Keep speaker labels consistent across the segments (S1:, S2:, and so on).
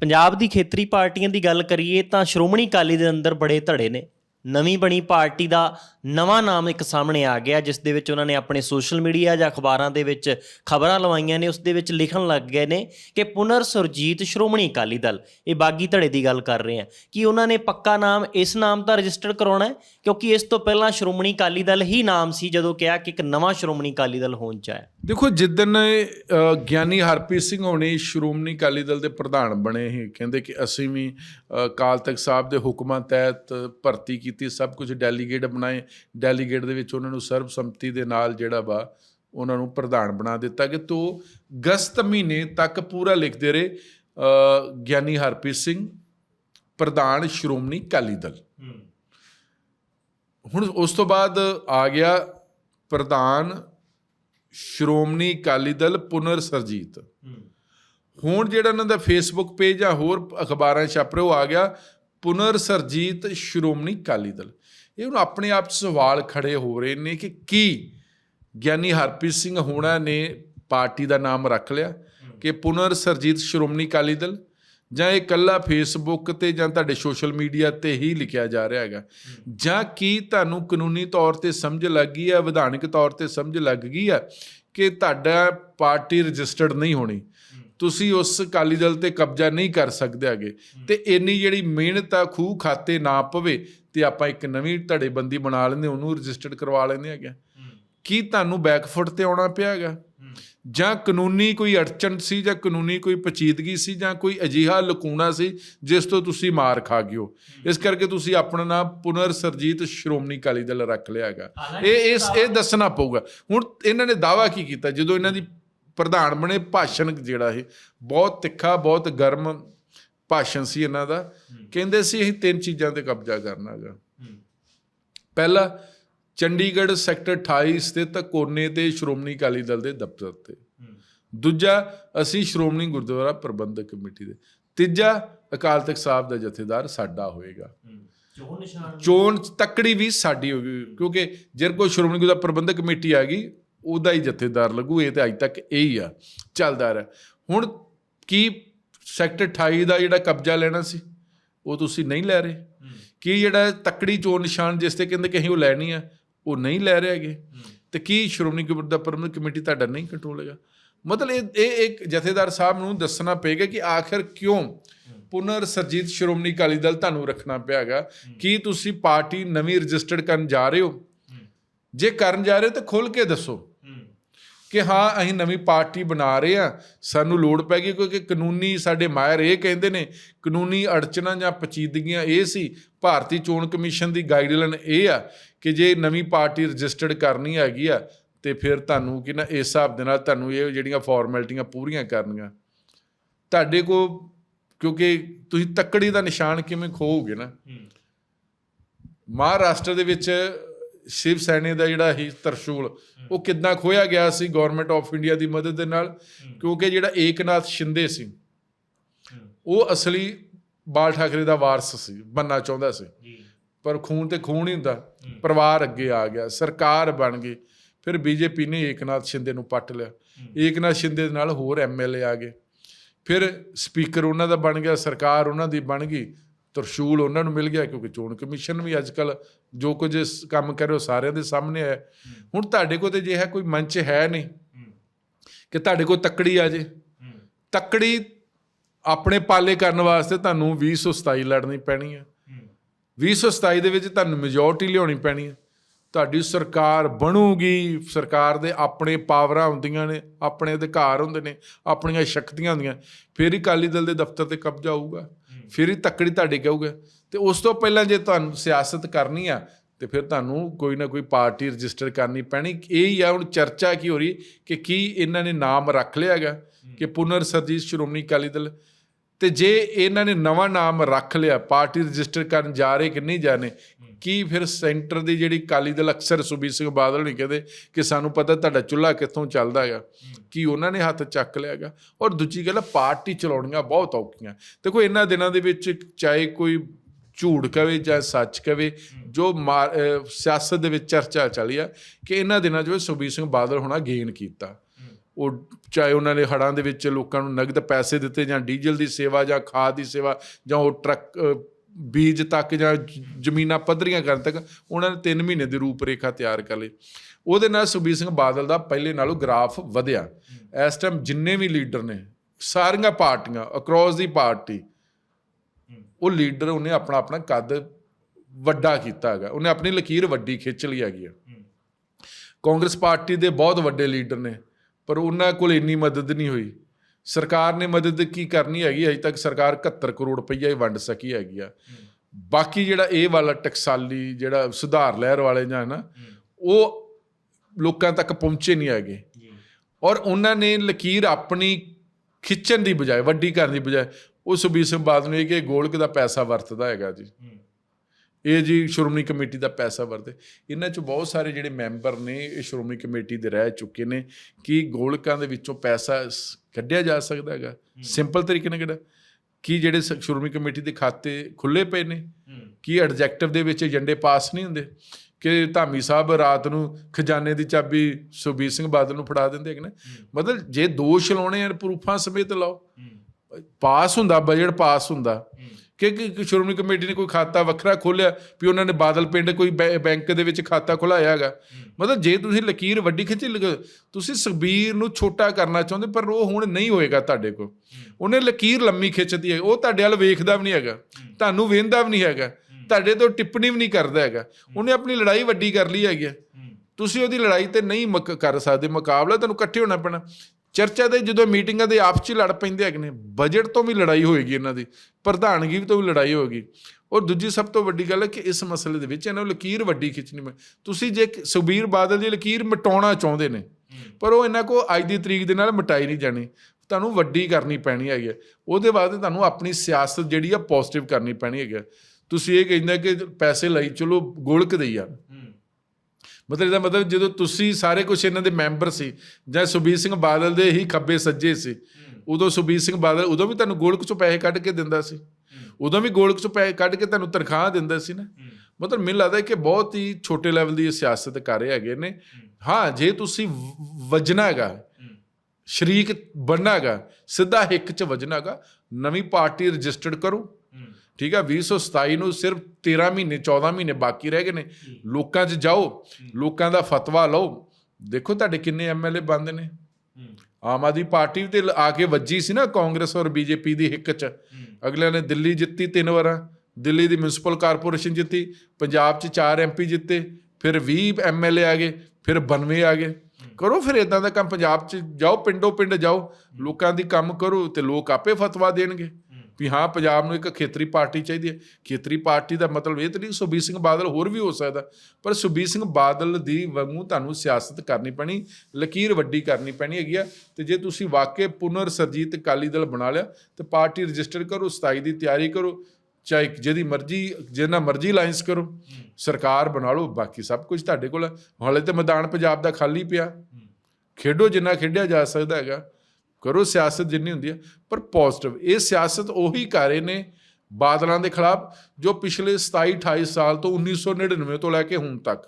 S1: ਪੰਜਾਬ ਦੀ ਖੇਤਰੀ ਪਾਰਟੀਆਂ ਦੀ ਗੱਲ ਕਰੀਏ ਤਾਂ ਸ਼੍ਰੋਮਣੀ ਅਕਾਲੀ ਦੇ ਅੰਦਰ ਬੜੇ ਧੜੇ ਨੇ। ਨਵੀਂ ਬਣੀ ਪਾਰਟੀ ਦਾ ਨਵਾਂ ਨਾਮ ਇੱਕ ਸਾਹਮਣੇ ਆ ਗਿਆ ਜਿਸ ਦੇ ਵਿੱਚ ਉਹਨਾਂ ਨੇ ਆਪਣੇ ਸੋਸ਼ਲ ਮੀਡੀਆ ਜਾਂ ਅਖਬਾਰਾਂ ਦੇ ਵਿੱਚ ਖਬਰਾਂ ਲਵਾਈਆਂ ਨੇ ਉਸ ਦੇ ਵਿੱਚ ਲਿਖਣ ਲੱਗ ਗਏ ਨੇ ਕਿ ਪੁਨਰ ਸੁਰਜੀਤ ਸ਼੍ਰੋਮਣੀ ਅਕਾਲੀ ਦਲ ਇਹ ਬਾਗੀ ਧੜੇ ਦੀ ਗੱਲ ਕਰ ਰਹੇ ਆ। ਕਿ ਉਹਨਾਂ ਨੇ ਪੱਕਾ ਨਾਮ ਇਸ ਨਾਮ ਦਾ ਰਜਿਸਟਰ ਕਰਾਉਣਾ ਹੈ? ਕਿਉਂਕਿ ਇਸ ਤੋਂ ਪਹਿਲਾਂ ਸ਼੍ਰੋਮਣੀ ਅਕਾਲੀ ਦਲ ਹੀ ਨਾਮ ਸੀ ਜਦੋਂ ਕਿਹਾ ਕਿ ਇੱਕ ਨਵਾਂ ਸ਼੍ਰੋਮਣੀ ਅਕਾਲੀ ਦਲ ਹੋਣ ਚ ਆਇਆ
S2: ਦੇਖੋ ਜਿੱਦਨ ਗਿਆਨੀ ਹਰਪ੍ਰੀਤ ਸਿੰਘ ਹੋਣੀ ਸ਼੍ਰੋਮਣੀ ਅਕਾਲੀ ਦਲ ਦੇ ਪ੍ਰਧਾਨ ਬਣੇ ਸੀ ਕਹਿੰਦੇ ਕਿ ਅਸੀਂ ਵੀ ਅ, ਅਕਾਲ ਤਖਤ ਸਾਹਿਬ ਦੇ ਹੁਕਮਾਂ ਤਹਿਤ ਭਰਤੀ ਕੀਤੀ ਸਭ ਕੁਝ ਡੈਲੀਗੇਟ ਬਣਾਏ ਡੈਲੀਗੇਟ ਦੇ ਵਿੱਚ ਉਹਨਾਂ ਨੂੰ ਸਰਬਸੰਮਤੀ ਦੇ ਨਾਲ ਜਿਹੜਾ ਵਾ ਉਹਨਾਂ ਨੂੰ ਪ੍ਰਧਾਨ ਬਣਾ ਦਿੱਤਾ ਕਿ ਤੋ ਅਗਸਤ ਮਹੀਨੇ ਤੱਕ ਪੂਰਾ ਲਿਖਦੇ ਰਹੇ ਗਿਆਨੀ ਹਰਪ੍ਰੀਤ ਸਿੰਘ ਪ੍ਰਧਾਨ ਸ਼੍ਰੋਮਣੀ ਅਕਾਲੀ ਦਲ। ਹੁਣ ਉਸ ਤੋਂ ਬਾਅਦ ਆ ਗਿਆ ਪ੍ਰਧਾਨ ਸ਼੍ਰੋਮਣੀ ਅਕਾਲੀ ਦਲ ਪੁਨਰ ਸਰਜੀਤ। ਹੁਣ ਜਿਹੜਾ ਇਹਨਾਂ ਦਾ ਫੇਸਬੁੱਕ ਪੇਜ ਆ ਹੋਰ ਅਖਬਾਰਾਂ ਛਪ ਰਿਹਾ ਉਹ ਆ ਗਿਆ ਪੁਨਰ ਸਰਜੀਤ ਸ਼੍ਰੋਮਣੀ ਅਕਾਲੀ ਦਲ। ਇਹ ਹੁਣ ਆਪਣੇ ਆਪ 'ਚ ਸਵਾਲ ਖੜੇ ਹੋ ਰਹੇ ਨੇ ਕਿ ਕੀ ਗਿਆਨੀ ਹਰਪ੍ਰੀਤ ਸਿੰਘ ਹੋਣਾ ਨੇ ਪਾਰਟੀ ਦਾ ਨਾਮ ਰੱਖ ਲਿਆ, ਕਿ ਪੁਨਰ ਸਰਜੀਤ ਸ਼੍ਰੋਮਣੀ ਅਕਾਲੀ ਦਲ ਜਾਂ ਇਹ ਕੱਲਾ ਫੇਸਬੁੱਕ ਤੇ ਜਾਂ ਤੁਹਾਡੇ ਸੋਸ਼ਲ ਮੀਡੀਆ ਤੇ ਹੀ ਲਿਖਿਆ ਜਾ ਰਿਹਾ ਹੈਗਾ। ਜਾਂ ਕੀ ਤੁਹਾਨੂੰ ਕਾਨੂੰਨੀ ਤੌਰ ਤੇ ਸਮਝ ਲੱਗ ਗਈ ਹੈ, ਵਿਧਾਨਿਕ ਤੌਰ ਤੇ ਸਮਝ ਲੱਗ ਗਈ ਹੈ ਕਿ ਤੁਹਾਡਾ ਪਾਰਟੀ ਰਜਿਸਟਰਡ ਨਹੀਂ ਹੋਣੀ? ਤੁਸੀਂ ਉਸ ਅਕਾਲੀ ਦਲ ਤੇ ਕਬਜ਼ਾ ਨਹੀਂ ਕਰ ਸਕਦੇ ਹੈਗੇ। ਤੇ ਇੰਨੀ ਜਿਹੜੀ ਮਿਹਨਤ ਆ, ਖੂਹ ਖਾਤੇ ਨਾ ਪਵੇ ਤੇ ਆਪਾਂ ਇੱਕ ਨਵੀਂ ਧੜੇਬੰਦੀ ਬਣਾ ਲੈਂਦੇ ਉਹਨੂੰ ਰਜਿਸਟਰਡ ਕਰਵਾ ਲੈਂਦੇ ਹੈਗੇ ਕੀ ਤੁਹਾਨੂੰ ਬੈਕਫੁੱਟ ਤੇ ਆਉਣਾ ਪਿਆ ਹੈਗਾ? ਜਾਂ ਕਾਨੂੰਨੀ ਕੋਈ ਅੜਚਨ ਸੀ ਜਾਂ ਕਾਨੂੰਨੀ ਕੋਈ ਪਚੀਦਗੀ ਸੀ ਜਾਂ ਕੋਈ ਅਜੀਹਾ ਲਕੂਣਾ ਸੀ ਜਿਸ ਤੋਂ ਤੁਸੀਂ ਮਾਰ ਖਾ ਹੋ? ਇਸ ਕਰਕੇ ਤੁਸੀਂ ਆਪਣਾ ਨਾਮ ਪੁਨਰ ਸਰਜੀਤ ਸ਼੍ਰੋਮਣੀ ਅਕਾਲੀ ਦਲ ਰੱਖ ਲਿਆ ਹੈਗਾ। ਇਹ ਇਸ ਇਹ ਦੱਸਣਾ ਪਊਗਾ। ਹੁਣ ਇਹਨਾਂ ਨੇ ਦਾਵਾ ਕੀ ਕੀਤਾ? ਜਦੋਂ ਇਹਨਾਂ ਦੀ ਪ੍ਰਧਾਨ ਬਣੇ ਭਾਸ਼ਣ ਜਿਹੜਾ ਇਹ ਬਹੁਤ ਤਿੱਖਾ ਬਹੁਤ ਗਰਮ ਭਾਸ਼ਣ ਸੀ ਇਹਨਾਂ ਦਾ। ਕਹਿੰਦੇ ਸੀ ਅਸੀਂ ਤਿੰਨ ਚੀਜ਼ਾਂ ਤੇ ਕਬਜ਼ਾ ਕਰਨਾ ਹੈਗਾ ਪਹਿਲਾ ਚੰਡੀਗੜ੍ਹ ਸੈਕਟਰ 28 ਸਥਿਤ ਕੋਨੇ ਤੇ ਸ਼੍ਰੋਮਣੀ ਅਕਾਲੀ ਦਲ ਦੇ ਦਫ਼ਤਰ ਤੇ। ਦੂਜਾ ਅਸੀਂ ਸ਼੍ਰੋਮਣੀ ਗੁਰਦੁਆਰਾ ਪ੍ਰਬੰਧਕ ਕਮੇਟੀ ਦੇ। ਤੀਜਾ ਅਕਾਲ ਤਖਤ ਸਾਹਿਬ ਦਾ ਜਥੇਦਾਰ ਸਾਡਾ ਹੋਏਗਾ।
S1: ਚੋਣ ਨਿਸ਼ਾਨ
S2: ਚੋਣ ਤੱਕੜੀ ਵੀ ਸਾਡੀ ਹੋਗੀ ਕਿਉਂਕਿ ਜੇਰ ਕੋਈ ਸ਼੍ਰੋਮਣੀ ਗੁਰਦੁਆਰਾ ਪ੍ਰਬੰਧਕ ਕਮੇਟੀ ਆ ਗਈ ਉਹਦਾ ਹੀ ਜਥੇਦਾਰ ਲੱਗੂ ਇਹ ਤੇ ਅੱਜ ਤੱਕ ਇਹ ਹੀ ਆ ਚੱਲਦਾ ਰਿਹਾ। ਹੁਣ ਕੀ ਸੈਕਟਰ 28 ਦਾ ਜਿਹੜਾ ਕਬਜ਼ਾ ਲੈਣਾ ਸੀ ਉਹ ਤੁਸੀਂ ਨਹੀਂ ਲੈ ਰਹੇ। ਕੀ ਜਿਹੜਾ ਤੱਕੜੀ ਚੋਣ ਨਿਸ਼ਾਨ ਜਿਸ ਤੇ ਕਹਿੰਦੇ ਕਿ ਅਸੀਂ ਉਹ ਲੈਣੀ ਆ ਉਹ ਨਹੀਂ ਲੈ ਰਹੇ ਹੈਗੇ। ਤੇ ਕੀ ਸ਼੍ਰੋਮਣੀ ਗੁਰਦੁਆਰਾ ਪ੍ਰਬੰਧਕ ਕਮੇਟੀ ਤੁਹਾਡਾ ਨਹੀਂ ਕੰਟਰੋਲ ਹੈਗਾ? ਮਤਲਬ ਇਹ ਇਹ ਇੱਕ ਜਥੇਦਾਰ ਸਾਹਿਬ ਨੂੰ ਦੱਸਣਾ ਪਏਗਾ ਕਿ ਆਖਿਰ ਕਿਉਂ ਪੁਨਰ ਸਰਜੀਤ ਸ਼੍ਰੋਮਣੀ ਅਕਾਲੀ ਦਲ ਤੁਹਾਨੂੰ ਰੱਖਣਾ ਪਿਆ ਹੈਗਾ ਕੀ ਤੁਸੀਂ ਪਾਰਟੀ ਨਵੀਂ ਰਜਿਸਟਰਡ ਕਰਨ ਜਾ ਰਹੇ ਹੋ? ਜੇ ਕਰਨ ਜਾ ਰਹੇ ਹੋ ਤਾਂ ਖੁੱਲ ਕੇ ਦੱਸੋ। ਕਿ ਹਾਂ ਅਸੀਂ ਨਵੀਂ ਪਾਰਟੀ ਬਣਾ ਰਹੇ ਆ ਸਾਨੂੰ ਲੋੜ ਪੈ ਗਈ ਕਿਉਂਕਿ ਕਾਨੂੰਨੀ ਸਾਡੇ ਮਾਇਰ ਇਹ ਕਹਿੰਦੇ ਨੇ ਕਾਨੂੰਨੀ ਅੜਚਨਾਂ ਜਾਂ ਪਚੀਦਗੀਆਂ ਇਹ ਸੀ ਭਾਰਤੀ ਚੋਣ ਕਮਿਸ਼ਨ ਦੀ ਗਾਈਡਲਾਈਨ ਇਹ ਆ ਕਿ ਜੇ ਨਵੀਂ ਪਾਰਟੀ ਰਜਿਸਟਰਡ ਕਰਨੀ ਹੈਗੀ ਆ ਤੇ ਫਿਰ ਤੁਹਾਨੂੰ ਕਿ ਨਾ ਇਸ ਹਿਸਾਬ ਦੇ ਨਾਲ ਤੁਹਾਨੂੰ ਇਹ ਜਿਹੜੀਆਂ ਫਾਰਮੈਲਿਟੀਆਂ ਪੂਰੀਆਂ ਕਰਨੀਆਂ। ਤੁਹਾਡੇ ਕੋ ਕਿਉਂਕਿ ਤੁਸੀਂ ਤੱਕੜੀ ਦਾ ਨਿਸ਼ਾਨ ਕਿਵੇਂ ਖੋਓਗੇ ਨਾ? ਮਹਾਰਾਸ਼ਟਰ ਦੇ ਵਿੱਚ ਸ਼ਿਵ ਸੈਨੇ ਦਾ ਜਿਹੜਾ ਹੀ ਤਰਸ਼ੂਲ ਉਹ ਕਿੱਦਾਂ ਖੋਇਆ ਗਿਆ ਸੀ ਗਵਰਨਮੈਂਟ ਆਫ ਇੰਡੀਆ ਦੀ ਮਦਦ ਦੇ ਨਾਲ ਕਿਉਂਕਿ ਜਿਹੜਾ ਏਕਨਾਥ ਸ਼ਿੰਦੇ ਸੀ ਉਹ ਅਸਲੀ ਬਾਲ ਠਾਕਰੇ ਦਾ ਵਾਰਸ ਸੀ ਬੰਨਾ ਚਾਹੁੰਦਾ ਸੀ। ਪਰ ਖੂਨ ਤੇ ਖੂਨ ਹੀ ਹੁੰਦਾ ਪਰਿਵਾਰ ਅੱਗੇ ਆ ਗਿਆ ਸਰਕਾਰ ਬਣ ਗਈ ਫਿਰ ਬੀਜੇਪੀ ਨੇ ਏਕਨਾਥ ਸ਼ਿੰਦੇ ਨੂੰ ਪੱਟ ਲਿਆ। ਏਕਨਾਥ ਸ਼ਿੰਦੇ ਦੇ ਨਾਲ ਹੋਰ ਐਮਐਲਏ ਆ ਗਏ। ਫਿਰ ਸਪੀਕਰ ਉਹਨਾਂ ਦਾ ਬਣ ਗਿਆ ਸਰਕਾਰ ਉਹਨਾਂ ਦੀ ਬਣ ਗਈ ਤਰਸ਼ੂਲ ਉਹਨਾਂ ਨੂੰ ਮਿਲ ਗਿਆ ਕਿਉਂਕਿ ਚੋਣ ਕਮਿਸ਼ਨ ਵੀ ਅੱਜ ਕੱਲ ਜੋ ਕੁਝ ਇਸ ਕੰਮ ਕਰ ਰਿਹਾ ਸਾਰਿਆਂ ਦੇ ਸਾਹਮਣੇ ਹੈ। ਹੁਣ ਤੁਹਾਡੇ ਕੋਲ ਤੇ ਜੇ ਹੈ ਕੋਈ ਮੰਚ ਹੈ ਨਹੀਂ। ਕਿ ਤੁਹਾਡੇ ਕੋਲ ਤੱਕੜੀ ਆ ਜੇ। ਤੱਕੜੀ ਆਪਣੇ ਪਾਲੇ ਕਰਨ ਵਾਸਤੇ ਤੁਹਾਨੂੰ 2027 ਲੜਨੀ ਪੈਣੀ ਹੈ। 2027 ਦੇ ਵਿੱਚ ਤੁਹਾਨੂੰ ਮੈਜੋਰਟੀ ਲਿਆਉਣੀ ਪੈਣੀ ਹੈ ਤੁਹਾਡੀ ਸਰਕਾਰ ਬਣੂਗੀ। ਸਰਕਾਰ ਦੇ ਆਪਣੇ ਪਾਵਰਾਂ ਹੁੰਦੀਆਂ ਨੇ ਆਪਣੇ ਅਧਿਕਾਰ ਹੁੰਦੇ ਨੇ ਆਪਣੀਆਂ ਸ਼ਕਤੀਆਂ ਹੁੰਦੀਆਂ। ਫਿਰ ਹੀ ਅਕਾਲੀ ਦਲ ਦੇ ਦਫ਼ਤਰ ਤੇ ਕਬਜ਼ਾ ਹੋਊਗਾ। ਫਿਰ ਹੀ ਤੱਕੜੀ ਤੁਹਾਡੇ ਕਹੂਗਾ ਤੇ ਉਸ ਤੋਂ ਪਹਿਲਾਂ ਜੇ ਤੁਹਾਨੂੰ ਸਿਆਸਤ ਕਰਨੀ ਆ ਤੇ ਫਿਰ ਤੁਹਾਨੂੰ ਕੋਈ ਨਾ ਕੋਈ ਪਾਰਟੀ ਰਜਿਸਟਰ ਕਰਨੀ ਪੈਣੀ। ਇਹ ਹੀ ਆ ਹੁਣ ਚਰਚਾ ਕੀ ਹੋ ਰਹੀ ਕਿ ਕੀ ਇਹਨਾਂ ਨੇ ਨਾਮ ਰੱਖ ਲਿਆ ਹੈਗਾ ਕਿ ਪੁਨਰ ਸਰਜੀਤ ਸ਼੍ਰੋਮਣੀ ਅਕਾਲੀ ਦਲ। ਤੇ ਜੇ ਇਹਨਾਂ ਨੇ ਨਵਾਂ ਨਾਮ ਰੱਖ ਲਿਆ ਪਾਰਟੀ ਰਜਿਸਟਰ ਕਰਨ ਜਾ ਰਹੇ ਕਿ ਨਹੀਂ ਜਾਣੇ ਕੀ ਫਿਰ ਸੈਂਟਰ ਦੀ ਜਿਹੜੀ ਅਕਾਲੀ ਦਲ ਅਕਸਰ ਸੁਬੀਰ ਸਿੰਘ ਬਾਦਲ ਨਹੀਂ ਕਹਿੰਦੇ ਕਿ ਸਾਨੂੰ ਪਤਾ ਤੁਹਾਡਾ ਚੁੱਲ੍ਹਾ ਕਿੱਥੋਂ ਚੱਲਦਾ ਹੈਗਾ ਕੀ ਉਹਨਾਂ ਨੇ ਹੱਥ ਚੱਕ ਲਿਆ ਹੈਗਾ। ਔਰ ਦੂਜੀ ਗੱਲ ਪਾਰਟੀ ਚਲਾਉਣੀਆਂ ਬਹੁਤ ਔਖੀਆਂ। ਦੇਖੋ ਇਹਨਾਂ ਦਿਨਾਂ ਦੇ ਵਿੱਚ ਚਾਹੇ ਕੋਈ ਝੂਠ ਕਵੇ ਜਾਂ ਸੱਚ ਕਵੇ ਜੋ ਸਿਆਸਤ ਦੇ ਵਿੱਚ ਚਰਚਾ ਚੱਲੀ ਆ ਕਿ ਇਹਨਾਂ ਦਿਨਾਂ 'ਚ ਸੁਬੀਰ ਸਿੰਘ ਬਾਦਲ ਹੋਣਾ ਗੇਨ ਕੀਤਾ। ਉਹ ਚਾਹੇ ਉਹਨਾਂ ਨੇ ਹੜਾਂ ਦੇ ਵਿੱਚ ਲੋਕਾਂ ਨੂੰ ਨਗਦ ਪੈਸੇ ਦਿੱਤੇ ਜਾਂ ਡੀਜ਼ਲ ਦੀ ਸੇਵਾ ਜਾਂ ਖਾਦ ਦੀ ਸੇਵਾ ਜਾਂ ਉਹ ਟਰੱਕ ਬੀਜ ਤੱਕ ਜਾਂ ਜ- ਜ਼ਮੀਨਾਂ ਪੱਧਰੀਆਂ ਕਰਨ ਤੱਕ ਉਹਨਾਂ ਨੇ 3 ਮਹੀਨੇ ਦੀ ਰੂਪਰੇਖਾ ਤਿਆਰ ਕਰ ਲਈ। ਉਹਦੇ ਨਾਲ ਸੁਖਬੀਰ ਸਿੰਘ ਬਾਦਲ ਦਾ ਪਹਿਲੇ ਨਾਲੋਂ ਗ੍ਰਾਫ ਵਧਿਆ। ਇਸ ਟਾਈਮ ਜਿੰਨੇ ਵੀ ਲੀਡਰ ਨੇ ਸਾਰੀਆਂ ਪਾਰਟੀਆਂ ਅਕ੍ਰੋਸ ਦੀ ਪਾਰਟੀ ਉਹ ਲੀਡਰ ਉਹਨੇ ਆਪਣਾ ਆਪਣਾ ਕੱਦ ਵੱਡਾ ਕੀਤਾ ਹੈਗਾ। ਉਹਨੇ ਆਪਣੀ ਲਕੀਰ ਵੱਡੀ ਖਿੱਚ ਲਈ ਹੈਗੀ ਆ। ਕਾਂਗਰਸ ਪਾਰਟੀ ਦੇ ਬਹੁਤ ਵੱਡੇ ਲੀਡਰ ਨੇ ਪਰ ਉਹਨਾਂ ਕੋਲ ਇੰਨੀ ਮਦਦ ਨਹੀਂ ਹੋਈ। ਸਰਕਾਰ ਨੇ ਮਦਦ ਕੀ ਕਰਨੀ ਹੈਗੀ ਅਜੇ ਤੱਕ ਸਰਕਾਰ 71 ਕਰੋੜ ਰੁਪਈਆ ਹੀ ਵੰਡ ਸਕੀ ਹੈਗੀ ਆ। ਬਾਕੀ ਜਿਹੜਾ ਇਹ ਵਾਲਾ ਟਕਸਾਲੀ ਜਿਹੜਾ ਸੁਧਾਰ ਲਹਿਰ ਵਾਲੇ ਜਾਂ ਨਾ ਉਹ ਲੋਕਾਂ ਤੱਕ ਪਹੁੰਚੇ ਨਹੀਂ ਹੈਗੇ। ਔਰ ਉਹਨਾਂ ਨੇ ਲਕੀਰ ਆਪਣੀ ਖਿੱਚਣ ਦੀ ਬਜਾਏ ਵੱਡੀ ਕਰਨ ਦੀ ਬਜਾਏ ਉਹ ਸੁਖਬੀਰ ਸਿੰਘ ਬਾਦਲ ਨੂੰ ਇਹ ਕਿ ਗੋਲਕ ਦਾ ਪੈਸਾ ਵਰਤਦਾ ਹੈਗਾ ਜੀ। ਇਹ ਜੀ ਸ਼੍ਰੋਮਣੀ ਕਮੇਟੀ ਦਾ ਪੈਸਾ ਵਰਤੇ ਇਹਨਾਂ ਚ ਬਹੁਤ ਸਾਰੇ ਜਿਹੜੇ ਮੈਂਬਰ ਨੇ ਇਹ ਸ਼੍ਰੋਮਣੀ ਕਮੇਟੀ ਦੇ ਰਹਿ ਚੁੱਕੇ ਨੇ ਕਿ ਗੋਲਕਾਂ ਦੇ ਵਿੱਚੋਂ ਪੈਸਾ ਕੱਢਿਆ ਜਾ ਸਕਦਾ ਹੈਗਾ। ਸਿੰਪਲ ਤਰੀਕੇ ਨਾਲ ਕਿਹੜਾ? ਕੀ ਜਿਹੜੇ ਸ਼੍ਰੋਮਣੀ ਕਮੇਟੀ ਦੇ ਖਾਤੇ ਖੁੱਲੇ ਪਏ ਨੇ। ਕੀ ਐਡਜੈਕਟਿਵ ਦੇ ਵਿੱਚ ਏਜੰਡੇ ਪਾਸ ਨਹੀਂ ਹੁੰਦੇ। ਕਿ ਧਾਮੀ ਸਾਹਿਬ ਰਾਤ ਨੂੰ ਖਜ਼ਾਨੇ ਦੀ ਚਾਬੀ ਸੁਖਬੀਰ ਸਿੰਘ ਬਾਦਲ ਨੂੰ ਫੜਾ ਦਿੰਦੇ ਹੈਗੇ ਨੇ। ਮਤਲਬ ਜੇ ਦੋਸ਼ ਲਾਉਣੇ ਆ ਪ੍ਰੂਫਾਂ ਸਮੇਤ ਲਾਓ। ਪਾਸ ਹੁੰਦਾ ਬਜਟ ਪਾਸ ਹੁੰਦਾ। ਕਿ ਕਿ ਸ਼੍ਰੋਮਣੀ ਕਮੇਟੀ ਨੇ ਕੋਈ ਖਾਤਾ ਵੱਖਰਾ ਖੋਲਿਆ ਵੀ ਉਹਨਾਂ ਨੇ ਬਾਦਲ ਪਿੰਡ ਕੋਈ ਬੈਂਕ ਦੇ ਵਿੱਚ ਖਾਤਾ ਖੁਲਾਇਆ ਹੈਗਾ। ਮਤਲਬ ਜੇ ਤੁਸੀਂ ਲਕੀਰ ਵੱਡੀ ਖਿੱਚੀ ਤੁਸੀਂ ਸੁਖਬੀਰ ਨੂੰ ਛੋਟਾ ਕਰਨਾ ਚਾਹੁੰਦੇ, ਪਰ ਉਹ ਹੁਣ ਨਹੀਂ ਹੋਏਗਾ ਤੁਹਾਡੇ ਕੋਲ। ਉਹਨੇ ਲਕੀਰ ਲੰਮੀ ਖਿੱਚਦੀ ਹੈ। ਉਹ ਤੁਹਾਡੇ ਵੱਲ ਵੇਖਦਾ ਵੀ ਨਹੀਂ ਹੈਗਾ। ਤੁਹਾਨੂੰ ਵੇਂਦਾ ਵੀ ਨਹੀਂ ਹੈਗਾ। ਤੁਹਾਡੇ ਤੋਂ ਟਿੱਪਣੀ ਵੀ ਨਹੀਂ ਕਰਦਾ ਹੈਗਾ। ਉਹਨੇ ਆਪਣੀ ਲੜਾਈ ਵੱਡੀ ਕਰ ਲਈ ਹੈਗੀ ਹੈ। ਤੁਸੀਂ ਉਹਦੀ ਲੜਾਈ ਤੇ ਨਹੀਂ ਮੁਕ- ਕਰ ਸਕਦੇ। ਮੁਕਾਬਲਾ ਤੁਹਾਨੂੰ ਇਕੱਠੇ ਹੋਣਾ ਪੈਣਾ। ਚਰਚਾ ਦੇ ਜਦੋਂ ਮੀਟਿੰਗਾਂ ਦੇ ਆਪਸ 'ਚ ਹੀ ਲੜ ਪੈਂਦੇ ਹੈਗੇ ਨੇ ਬਜਟ ਤੋਂ ਵੀ ਲੜਾਈ ਹੋਏਗੀ ਇਹਨਾਂ ਦੀ, ਪ੍ਰਧਾਨਗੀ ਤੋਂ ਵੀ ਲੜਾਈ ਹੋਏਗੀ ਔਰ ਦੂਜੀ ਸਭ ਤੋਂ ਵੱਡੀ ਗੱਲ ਹੈ ਕਿ ਇਸ ਮਸਲੇ ਦੇ ਵਿੱਚ ਇਹਨਾਂ ਨੂੰ ਲਕੀਰ ਵੱਡੀ ਖਿੱਚਣੀ ਮੈਂ ਤੁਸੀਂ ਜੇ ਕਿ ਸੁਖਬੀਰ ਬਾਦਲ ਦੀ ਲਕੀਰ ਮਿਟਾਉਣਾ ਚਾਹੁੰਦੇ ਨੇ, ਪਰ ਉਹ ਇਹਨਾਂ ਕੋ ਅੱਜ ਦੀ ਤਰੀਕ ਦੇ ਨਾਲ ਮਿਟਾਈ ਨਹੀਂ ਜਾਣੀ, ਤੁਹਾਨੂੰ ਵੱਡੀ ਕਰਨੀ ਪੈਣੀ ਹੈਗੀ ਹੈ। ਉਹਦੇ ਵਾਸਤੇ ਤੁਹਾਨੂੰ ਆਪਣੀ ਸਿਆਸਤ ਜਿਹੜੀ ਆ ਪੋਜ਼ਿਟਿਵ ਕਰਨੀ ਪੈਣੀ ਹੈਗੀ ਹੈ। ਤੁਸੀਂ ਇਹ ਕਹਿੰਦੇ ਕਿ ਪੈਸੇ ਲਈ, ਚਲੋ ਗੋਲਕ ਦੇਈ ਆ ਮਤਲਬ ਇਹਦਾ ਮਤਲਬ ਜਦੋਂ ਤੁਸੀਂ ਸਾਰੇ ਕੁਝ ਇਹਨਾਂ ਦੇ ਮੈਂਬਰ ਸੀ ਜਾਂ ਸੁਬੀਰ ਸਿੰਘ ਬਾਦਲ ਦੇ ਹੀ ਖੱਬੇ ਸੱਜੇ ਸੀ ਉਦੋਂ ਸੁਬੀਰ ਸਿੰਘ ਬਾਦਲ ਉਦੋਂ ਵੀ ਤੁਹਾਨੂੰ ਗੋਲਕ ਚੋਂ ਪੈਸੇ ਕੱਢ ਕੇ ਦਿੰਦਾ ਸੀ। ਉਦੋਂ ਵੀ ਗੋਲਕ ਚੋਂ ਪੈਸੇ ਕੱਢ ਕੇ ਤੁਹਾਨੂੰ ਤਨਖਾਹ ਦਿੰਦਾ ਸੀ ਨਾ। ਮਤਲਬ ਮੈਨੂੰ ਲੱਗਦਾ ਕਿ ਬਹੁਤ ਹੀ ਛੋਟੇ ਲੈਵਲ ਦੀ ਸਿਆਸਤ ਕਰ ਰਹੇ ਹੈਗੇ ਨੇ। ਹਾਂ। ਜੇ ਤੁਸੀਂ ਵ- ਵਜਣਾ ਹੈਗਾ ਸ਼ਰੀਕ ਬਣਨਾ ਹੈਗਾ ਸਿੱਧਾ ਹਿੱਕ ਚ ਵਜਣਾ ਹੈਗਾ ਨਵੀਂ ਪਾਰਟੀ ਰਜਿਸਟਰਡ ਕਰੋ। ਠੀਕ ਆ 2027 ਨੂੰ ਸਿਰਫ 13 ਮਹੀਨੇ 14 ਮਹੀਨੇ ਬਾਕੀ ਰਹਿ ਗਏ ਨੇ। ਲੋਕਾਂ 'ਚ ਜਾਓ ਲੋਕਾਂ ਦਾ ਫਤਵਾ ਲਓ। ਦੇਖੋ ਤੁਹਾਡੇ ਕਿੰਨੇ ਐਮਐਲਏ ਬੰਦ ਨੇ। ਆਮ ਆਦਮੀ ਪਾਰਟੀ ਵੀ ਤੇ ਆ ਕੇ ਵੱਜੀ ਸੀ ਨਾ ਕਾਂਗਰਸ ਔਰ ਬੀਜੇਪੀ ਦੀ ਹਿੱਕ 'ਚ। ਅਗਲਿਆਂ ਨੇ ਦਿੱਲੀ ਜਿੱਤੀ ਤਿੰਨ ਵਾਰਾਂ। ਦਿੱਲੀ ਦੀ ਮਿਊਨਿਸਪਲ ਕਾਰਪੋਰੇਸ਼ਨ ਜਿੱਤੀ ਪੰਜਾਬ 'ਚ 4 ਐਮਪੀ ਜਿੱਤੇ ਫਿਰ 20 ਐਮਐਲਏ ਆ ਗਏ ਫਿਰ 92 ਆ ਗਏ। ਕਰੋ ਫਿਰ ਇਦਾਂ ਦਾ ਕੰਮ ਪੰਜਾਬ 'ਚ ਜਾਓ ਪਿੰਡੋਂ ਪਿੰਡ ਜਾਓ। ਲੋਕਾਂ ਦੀ ਕੰਮ ਕਰੋ ਤੇ ਲੋਕ ਆਪੇ ਫਤਵਾ ਦੇਣਗੇ। ਵੀ ਹਾਂ, ਪੰਜਾਬ ਨੂੰ ਇੱਕ ਖੇਤਰੀ ਪਾਰਟੀ ਚਾਹੀਦੀ ਹੈ। ਖੇਤਰੀ ਪਾਰਟੀ ਦਾ ਮਤਲਬ ਇਹ ਤਾਂ ਨਹੀਂ ਸੁਬੀਰ ਸਿੰਘ ਬਾਦਲ ਹੋਰ ਵੀ ਹੋ ਸਕਦਾ। ਪਰ ਸੁਬੀਰ ਸਿੰਘ ਬਾਦਲ ਦੀ ਵਾਂਗੂ ਤੁਹਾਨੂੰ ਸਿਆਸਤ ਕਰਨੀ ਪੈਣੀ, ਲਕੀਰ ਵੱਡੀ ਕਰਨੀ ਪੈਣੀ ਹੈਗੀ ਆ। ਤੇ ਜੇ ਤੁਸੀਂ ਵਾਕਈ ਪੁਨਰ ਸਰਜੀਤ ਅਕਾਲੀ ਦਲ ਬਣਾ ਲਿਆ, ਤੇ ਪਾਰਟੀ ਰਜਿਸਟਰ ਕਰੋ 27 ਦੀ ਤਿਆਰੀ ਕਰੋ, ਚਾਹੇ ਜਿਹਦੀ ਮਰਜ਼ੀ ਜਿੰਨਾ ਮਰਜ਼ੀ ਲਾਈਨਸ ਕਰੋ, ਸਰਕਾਰ ਬਣਾ ਲਓ, ਬਾਕੀ ਸਭ ਕੁਝ ਤੁਹਾਡੇ ਕੋਲ ਹੈ। ਹਾਲੇ ਤੇ ਮੈਦਾਨ ਪੰਜਾਬ ਦਾ ਖਾਲੀ ਪਿਆ। ਖੇਡੋ ਜਿੰਨਾ ਖੇਡਿਆ ਜਾ ਸਕਦਾ ਹੈਗਾ। ਕਰੋ ਸਿਆਸਤ ਜਿੰਨੀ ਹੁੰਦੀ ਹੈ ਪਰ ਪੋਜ਼ਿਟਿਵ ਇਹ ਸਿਆਸਤ ਉਹੀ ਕਰ ਰਹੇ ਨੇ ਬਾਦਲਾਂ ਦੇ ਖਿਲਾਫ ਜੋ ਪਿਛਲੇ 27 28 ਸਾਲ ਤੋਂ 1999 ਤੋਂ ਲੈ ਕੇ ਹੁਣ ਤੱਕ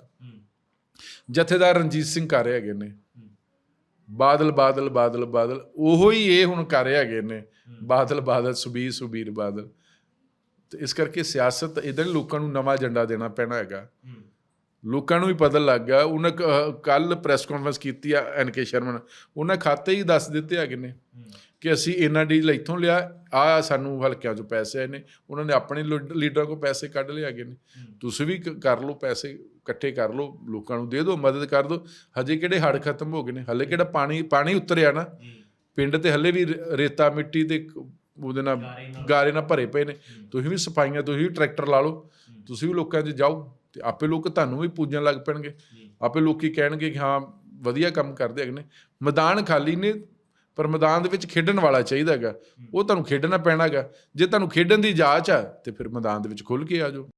S2: ਜਥੇਦਾਰ ਰਣਜੀਤ ਸਿੰਘ ਕਰ ਰਹੇ ਹੈਗੇ ਨੇ। ਬਾਦਲ ਬਾਦਲ ਬਾਦਲ ਬਾਦਲ ਉਹੋ ਹੀ ਇਹ ਹੁਣ ਕਰ ਰਹੇ ਹੈਗੇ ਨੇ। ਬਾਦਲ ਬਾਦਲ ਸੁਬੀਰ ਸੁਬੀਰ ਬਾਦਲ। ਤੇ ਇਸ ਕਰਕੇ ਸਿਆਸਤ ਇਦਾਂ ਲੋਕਾਂ ਨੂੰ ਨਵਾਂ ਏਜੰਡਾ ਦੇਣਾ ਪੈਣਾ ਹੈਗਾ। ਲੋਕਾਂ ਨੂੰ ਵੀ ਪਤਾ ਲੱਗ ਗਿਆ ਉਹਨਾਂ ਕੱਲ ਪ੍ਰੈਸ ਕਾਨਫਰੰਸ ਕੀਤੀ ਆ ਐਨਕੇ ਸ਼ਰਮਨ ਉਹਨਾਂ ਖਾਤੇ ਹੀ ਦੱਸ ਦਿੱਤੇ ਹੈਗੇ ਨੇ ਕਿ ਅਸੀਂ ਇਹਨਾਂ ਡੀਲ ਇੱਥੋਂ ਲਿਆ ਆ ਸਾਨੂੰ ਹਲਕਿਆਂ ਚੋਂ ਪੈਸੇ ਆਏ ਨੇ ਉਹਨਾਂ ਨੇ ਆਪਣੇ ਲੀਡ- ਲੀਡਰਾਂ ਕੋਲ ਪੈਸੇ ਕੱਢ ਲਏ ਹੈਗੇ ਨੇ। ਤੁਸੀਂ ਵੀ ਕ- ਕਰ ਲਓ ਪੈਸੇ ਇਕੱਠੇ ਕਰ ਲਓ ਲੋਕਾਂ ਨੂੰ ਦੇ ਦਿਓ ਮਦਦ ਕਰ ਦਿਓ। ਹਜੇ ਕਿਹੜੇ ਹੜ ਖਤਮ ਹੋ ਗਏ ਨੇ? ਹਲੇ ਕਿਹੜਾ ਪਾਣੀ ਪਾਣੀ ਉਤਰਿਆ ਨਾ? ਪਿੰਡ ਤੇ ਹਲੇ ਵੀ ਰੇਤਾ ਮਿੱਟੀ ਤੇ ਕ- ਉਹਦੇ ਨਾਲ ਗਾਰੇ ਨਾਲ ਭਰੇ ਪਏ ਨੇ। ਤੁਸੀਂ ਵੀ ਸਫਾਈਆਂ ਤੁਸੀਂ ਵੀ ਟਰੈਕਟਰ ਲਾ ਲਓ। ਤੁਸੀਂ ਵੀ ਲੋਕਾਂ 'ਚ ਜਾਓ। ਤੇ ਆਪੇ ਲੋਕ ਤੁਹਾਨੂੰ ਵੀ ਪੂਜਣ ਲੱਗ ਪੈਣਗੇ। ਆਪੇ ਲੋਕੀ ਕਹਿਣਗੇ ਕਿ ਹਾਂ ਵਧੀਆ ਕੰਮ ਕਰਦੇ ਹੈਗੇ ਨੇ। ਮੈਦਾਨ ਖਾਲੀ ਨੇ ਪਰ ਮੈਦਾਨ ਦੇ ਵਿੱਚ ਖੇਡਣ ਵਾਲਾ ਚਾਹੀਦਾ ਹੈਗਾ। ਉਹ ਤੁਹਾਨੂੰ ਖੇਡਣਾ ਪੈਣਾ ਹੈਗਾ ਜੇ ਤੁਹਾਨੂੰ ਖੇਡਣ ਦੀ ਜਾਚ ਆ ਤੇ ਫਿਰ ਮੈਦਾਨ ਦੇ ਵਿੱਚ ਖੁੱਲ ਕੇ ਆ ਜਾਓ।